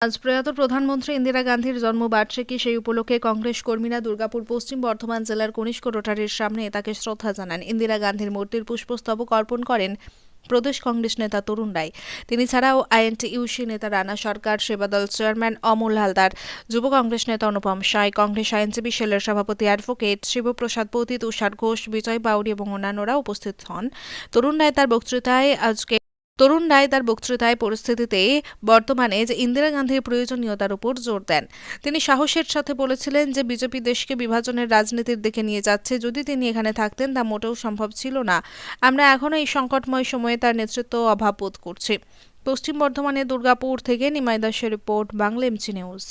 আজ প্রয়াত প্রধানমন্ত্রী ইন্দিরা গান্ধীর জন্মবার্ষিকী, সেই উপলক্ষে কংগ্রেস কর্মীরা দুর্গাপুর পশ্চিম বর্ধমান জেলার কনিষ্ক রোটারির সামনে তাকে শ্রদ্ধা জানান। ইন্দিরা গান্ধীর মূর্তির পুষ্পস্তবক অর্পণ করেন প্রদেশ কংগ্রেস নেতা তরুণ রায়। তিনি ছাড়াও আইএনটিইউসি নেতা রানা সরকার, সেবাদল চেয়ারম্যান অমল হালদার, যুব কংগ্রেস নেতা অনুপম সাই, কংগ্রেস আইনজীবী সেলের সভাপতি অ্যাডভোকেট শিবপ্রসাদ পতি তুষার ঘোষ, বিজয় বাউরি এবং অন্যান্যরা উপস্থিত হন। তরুণ রায় তার বক্তৃতায় আজকে তরুণ রায় তার বক্তৃতায় পরিস্থিতিতে বর্তমানে যে ইন্দিরা গান্ধীর প্রয়োজনীয়তার উপর জোর দেন। তিনি সাহসের সাথে বলেছিলেন যে বিজেপি দেশকে বিভাজনের রাজনীতির দিকে নিয়ে যাচ্ছে। যদি তিনি এখানে থাকতেন, তা মোটেও সম্ভব ছিল না। আমরা এখনও এই সংকটময় সময়ে তার নেতৃত্ব অভাব বোধ করছি। পশ্চিম বর্ধমানের দুর্গাপুর থেকে নিমাই দাসের রিপোর্ট, বাংলা এমসি নিউজ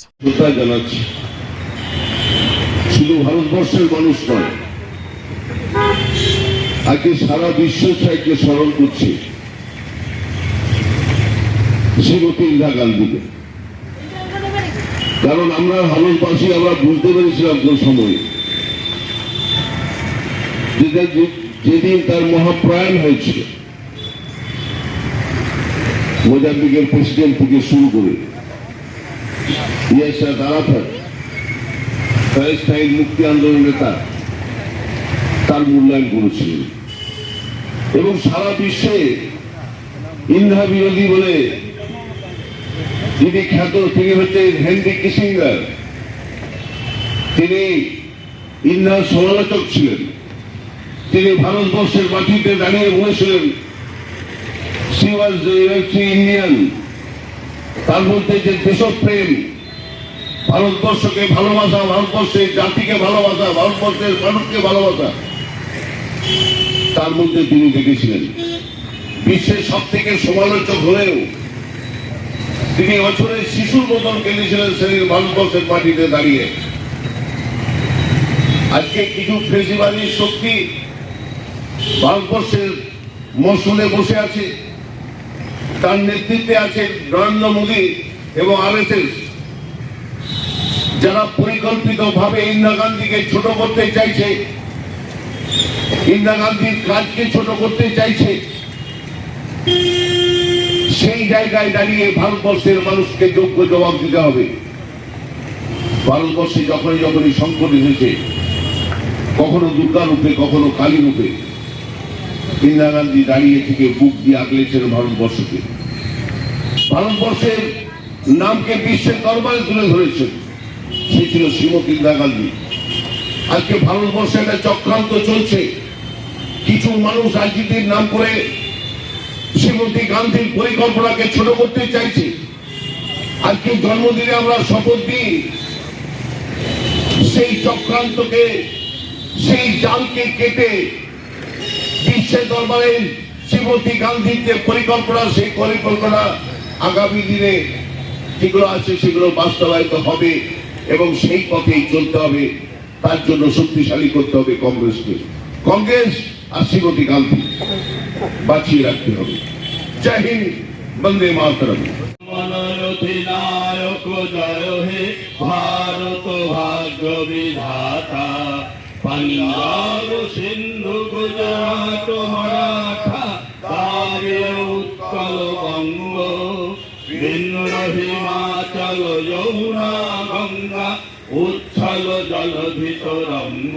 শুধু ভারতবর্ষের মানুষ নয়, আজকে সারা বিশ্ব সাহিত্যে স্মরণ করছে। শ্রীমতী ইন্দিরা গান্ধীকে। কারণ আমরা ভারতবাসী আমরা বুঝতে পেরেছিলাম কোন সময়। যেদিন তার মহাপ্রয়াণ হয়েছিল। মোজাম্বিকের প্রেসিডেন্ট থেকে শুরু করে ইয়াসার আরাফাত মুক্তি আন্দোলন নেতা, তার মূল্যায়ন করেছিলেন। এবং সারা বিশ্বে ইন্দিরা বিরোধী বলে যিনি খ্যাত, তিনি হচ্ছেন হেনরি কিসিঙ্গার। তিনি ইন্দিরার সমালোচক ছিলেন। তিনি ভারতবর্ষের মাটিতে দাঁড়িয়ে বলেছিলেন সি ওয়াজ ইন্ডিয়ান তার মধ্যে যে দেশপ্রেম, ভারতবর্ষকে ভালোবাসা, ভারতবর্ষের জাতিকে ভালোবাসা, ভারতবর্ষের মানুষকে ভালোবাসা, তার মধ্যে তিনি দেখেছিলেন। বিশ্বের সব থেকে সমালোচক হলেও তিনি বছরের শিশুর মতন কেঁদেছিলেন সেদিন ভারতবর্ষের মাটিতে দাঁড়িয়ে। আজকে কিছু ফেসিবাদী শক্তি ভারতবর্ষের মসুলে বসে আছে, তার নেতৃত্বে আছে নরেন্দ্র মোদী এবং আরএসএস। যারা পরিকল্পিত ভাবে ইন্দিরা গান্ধীকে ছোট করতে চাইছে, ইন্দিরা গান্ধীর কাজকে ছোট করতে চাইছে সেই জায়গায় দাঁড়িয়ে ভারতবর্ষের মানুষকে যোগ্য জবাব দিতে হবে। ভারতবর্ষে যখনই যখনই সংকট এসেছে, কখনো দুর্গা রূপে, কখনো কালী রূপে, ইন্দিরা গান্ধী দাঁড়িয়ে থেকে বুক দিয়ে আগলেছেন ভারতবর্ষকে। ভারতবর্ষের নামকে বিশ্বের দরবারে তুলে ধরেছেন, সে ছিল শ্রীমতী ইন্দিরা গান্ধী। আজকে ভারতবর্ষে একটা চক্রান্ত চলছে। কিছু মানুষ রাজনীতির নাম করে শ্রীমতী গান্ধীর পরিকল্পনাকে ছোট করতে চাইছি। আজকে জন্মদিনে আমরা শপথ দিই, সেই চক্রান্তকে, সেই জালকে কেটে বিশ্বের দরবারে শ্রীমতী গান্ধীর যে পরিকল্পনা, সেই পরিকল্পনা আগামী দিনে যেগুলো আছে সেগুলো বাস্তবায়িত হবে এবং সেই পথেই চলতে হবে। তার জন্য শক্তিশালী করতে হবে কংগ্রেসকে। কংগ্রেস আর শ্রীমতী গান্ধী। বাঁচিয়ে রাখতে হবে। জয় হিন্দ, বন্দে হে ভারত ভাগ্য বিধাতা। পঞ্জাব, সিন্ধু, গুজরাট, মারাঠা কাবে উৎকল বঙ্গ। বিন্দ হিমাচল, যমুনা, গঙ্গা, উচ্ছল জলধি তরঙ্গ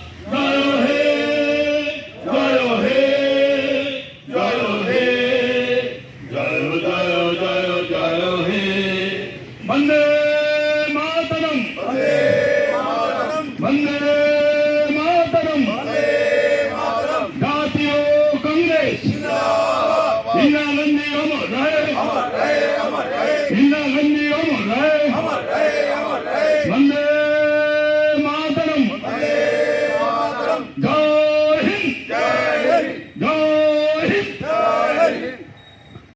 மாதரம் வந்தே மாதரம் ஜாதியோ காங்கிரஸ் இந்தியா நந்தி அமர்